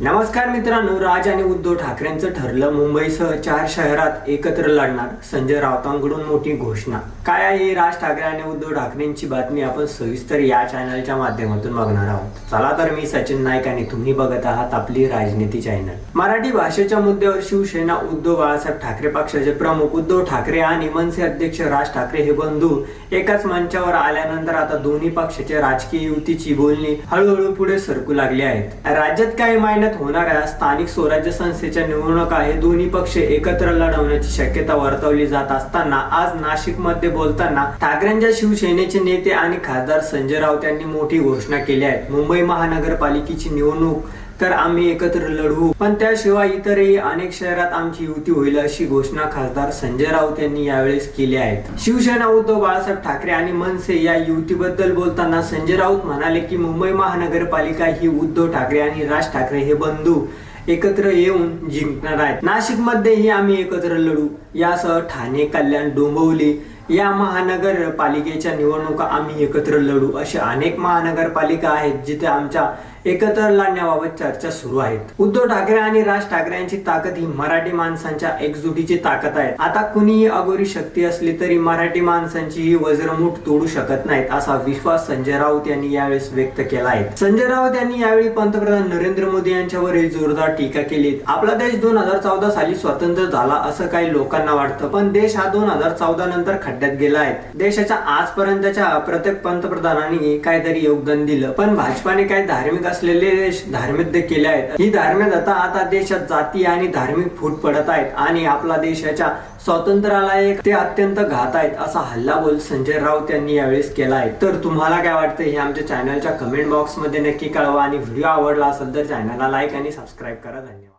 नमस्कार मित्रांनो राज आणि उद्धव ठाकरेंचं ठरलं मुंबईसह चार शहरात एकत्र लढणार संजय राऊतांकडून मोठी घोषणा. काय आहे राज ठाकरे आणि उद्धव ठाकरेंची बातमी आपण सविस्तर या चॅनलच्या माध्यमातून बघणार आहोत. चला तर मी सचिन नाईक आणि तुम्ही बघत आहात आपली राजनीती चॅनल मराठी भाषेच्या मुद्द्यावर शिवसेना उद्धव बाळासाहेब ठाकरे पक्षाचे प्रमुख उद्धव ठाकरे आणि मनसे अध्यक्ष राज ठाकरे हे बंधू एकाच मंचावर आल्यानंतर आता दोन्ही पक्षाच्या राजकीय युतीची बोलणी हळूहळू पुढे सरकू लागली आहेत. राज्यात काही महिन्यात होणाऱ्या स्थानिक स्वराज्य संस्थेच्या निवडणुका हे दोन्ही पक्ष एकत्र लढवण्याची शक्यता वर्तवली जात असताना आज नाशिकमध्ये बोलताना ठाकरेंच्या शिवसेनेचे नेते आणि खासदार संजय राऊत यांनी मोठी घोषणा केली आहे. मुंबई महानगरपालिकेची निवडणूक तर आम्ही एकत्र लढवू पण त्याशिवाय इतरही अनेक शहरात आमची युती होईल अशी घोषणा खासदार संजय राऊत यांनी यावेळेस केली आहे. शिवसेना उद्धव बाळासाहेब ठाकरे आणि मनसे या युतीबद्दल बोलताना संजय राऊत म्हणाले की मुंबई महानगरपालिका ही उद्धव ठाकरे आणि राज ठाकरे हे बंधू एकत्र येऊन जिंकणार आहेत. नाशिक मध्येही आम्ही एकत्र लढू. यासह ठाणे कल्याण डोंबिवली या महानगरपालिकेच्या निवडणुका आम्ही एकत्र लढू अशा अनेक महानगरपालिका आहेत जिथे आमच्या एकत्र लढण्याबाबत चर्चा सुरू आहेत. उद्धव ठाकरे आणि राज ठाकरे यांची ताकद ही मराठी माणसांच्या एकजुटीची ताकद आहे. आता कुणीही अगोरी शक्ती असली तरी मराठी माणसांची ही वज्रमूठ तोडू शकत नाहीत असा विश्वास संजय राऊत यांनी यावेळेस व्यक्त केला आहे. संजय राऊत यांनी यावेळी पंतप्रधान नरेंद्र मोदी यांच्यावरही जोरदार टीका केली. आपला देश दोन हजार चौदा साली स्वतंत्र झाला असं काही लोकांना वाटतं पण देश हा दोन हजार चौदा नंतर खड्ड्यात गेला आहे. देशाच्या आजपर्यंतच्या प्रत्येक पंतप्रधानांनी काहीतरी योगदान दिलं पण भाजपाने काही धार्मिक असलेले धार्मिक केले आहेत. ही धार्मिकता आता देशात जाती आणि धार्मिक फूट पडत आहेत आणि आपला देशाच्या स्वातंत्र्याला एक ते अत्यंत घात आहेत असा हल्ला बोल संजय राऊत यांनी यावेळेस केला आहे. तर तुम्हाला काय वाटतं हे आमच्या चॅनलच्या कमेंट बॉक्समध्ये नक्की कळवा आणि व्हिडिओ आवडला असेल तर चॅनलला लाईक आणि सबस्क्राईब करा. धन्यवाद.